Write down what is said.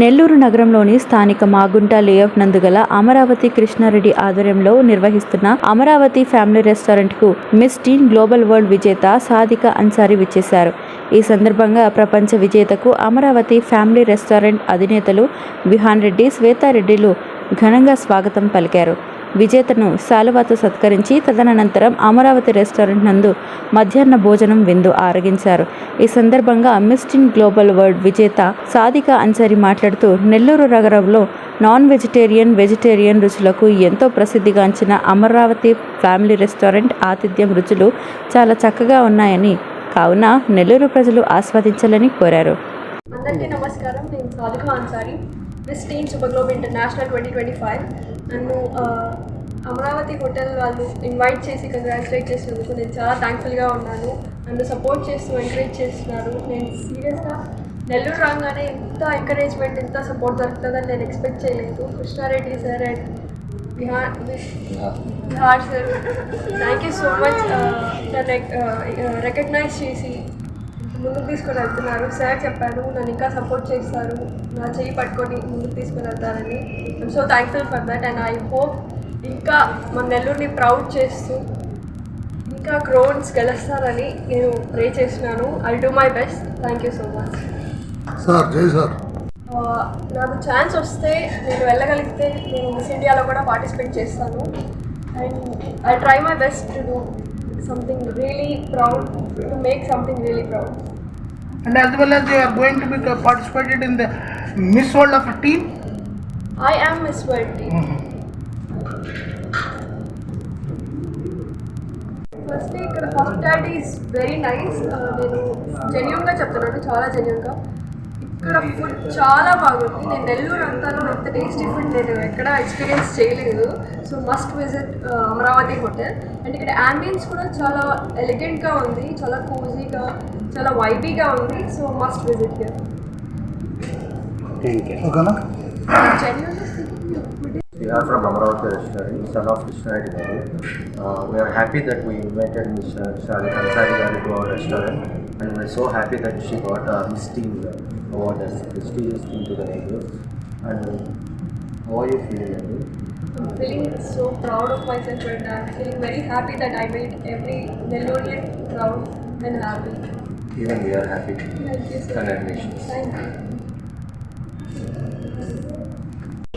నెల్లూరు నగరంలోని స్థానిక మాగుంట లేఅవుట్ నందుగల అమరావతి కృష్ణారెడ్డి ఆధ్వర్యంలో నిర్వహిస్తున్న అమరావతి ఫ్యామిలీ రెస్టారెంట్కు మిస్ టీన్ గ్లోబల్ వరల్డ్ విజేత సాదిక అన్సారీ విచ్చేశారు. ఈ సందర్భంగా ప్రపంచ విజేతకు అమరావతి ఫ్యామిలీ రెస్టారెంట్ అధినేతలు విహాన్ రెడ్డి శ్వేతారెడ్డిలు ఘనంగా స్వాగతం పలికారు. విజేతను శాలువాతో సత్కరించి తదనంతరం అమరావతి రెస్టారెంట్ నందు మధ్యాహ్న భోజనం విందు ఆరగించారు. ఈ సందర్భంగా మిస్టిన్ గ్లోబల్ వరల్డ్ విజేత సాదిక అన్సారి మాట్లాడుతూ నెల్లూరు నగరంలో నాన్ వెజిటేరియన్ వెజిటేరియన్ రుచులకు ఎంతో ప్రసిద్ధిగాంచిన అమరావతి ఫ్యామిలీ రెస్టారెంట్ ఆతిథ్యం రుచులు చాలా చక్కగా ఉన్నాయని కావున నెల్లూరు ప్రజలు ఆస్వాదించాలని కోరారు. అందరికీ నమస్కారం. నేను Sadika Ansari miss teen super globe international twenty twenty five. నన్ను అమరావతి హోటల్ వాళ్ళు ఇన్వైట్ చేసి కంగ్రాచులేట్ చేసినందుకు నేను చాలా థ్యాంక్ఫుల్గా ఉన్నాను. నన్ను సపోర్ట్ చేస్తూ ఎంకరేజ్ చేస్తున్నారు. నేను సీరియస్గా నెల్లూరు రాగానే ఇంత ఎంకరేజ్మెంట్ ఇంత సపోర్ట్ దొరుకుతుందని నేను ఎక్స్పెక్ట్ చేయలేదు. Krishna Reddy sir and Bihar Bihar sir thank you so much నన్ను రికగ్నైజ్ చేసి ముందుకు తీసుకొని వెళ్తున్నారు. సార్ చెప్పారు నన్ను ఇంకా సపోర్ట్ చేస్తారు. నా చెయ్యి పట్టుకొని ముందుకు తీసుకొని వెళ్తారని. I'm so thankful for that and I hope ఇంకా మన నెల్లూరుని ప్రౌడ్ చేస్తూ ఇంకా గ్రోన్స్ గెలుస్తారని నేను ప్రే చేస్తున్నాను. I do my best thank you so much sir Jai sir. నాకు ఛాన్స్ వస్తే నేను వెళ్ళగలిగితే నేను మిస్ ఇండియాలో కూడా పార్టిసిపేట్ చేస్తాను. And I try my best to do something really proud to make something really proud and as well as they are going to be participated in the Miss World of Team. I am miss world team first ఇక్కడ hospitality is very nice నేను జెన్యున్గా చెప్తున్నాను చాలా జెన్యున్గా ఇక్కడ food చాలా బాగుంది. నేను నెల్లూరు అంతాను అంత టేస్టీ ఫుడ్ నేను ఎక్కడ ఎక్స్పీరియన్స్ చేయలేదు. So must visit Amaravati hotel and ఇక్కడ అంబియన్స్ కూడా చాలా ఎలిగెంట్గా ఉంది చాలా కోజీగా చాలా వైబీగా ఉంది. సో మస్ట్ విజిట్ హియర్ ఓకేనా? We are from Amaravati Restaurant, son of Garu. Uh, we are happy that we invited Ms. Shalika Ansari Garu to our restaurant and we're so happy that she got uh, Miss Teen award as prestigious thing to the neighbors. And uh, how are you feeling? Andy? I'm feeling so proud of myself and I'm feeling very happy that I made every Nellorian proud and happy. Even we are happy. Thank you much. Congratulations. Thank you.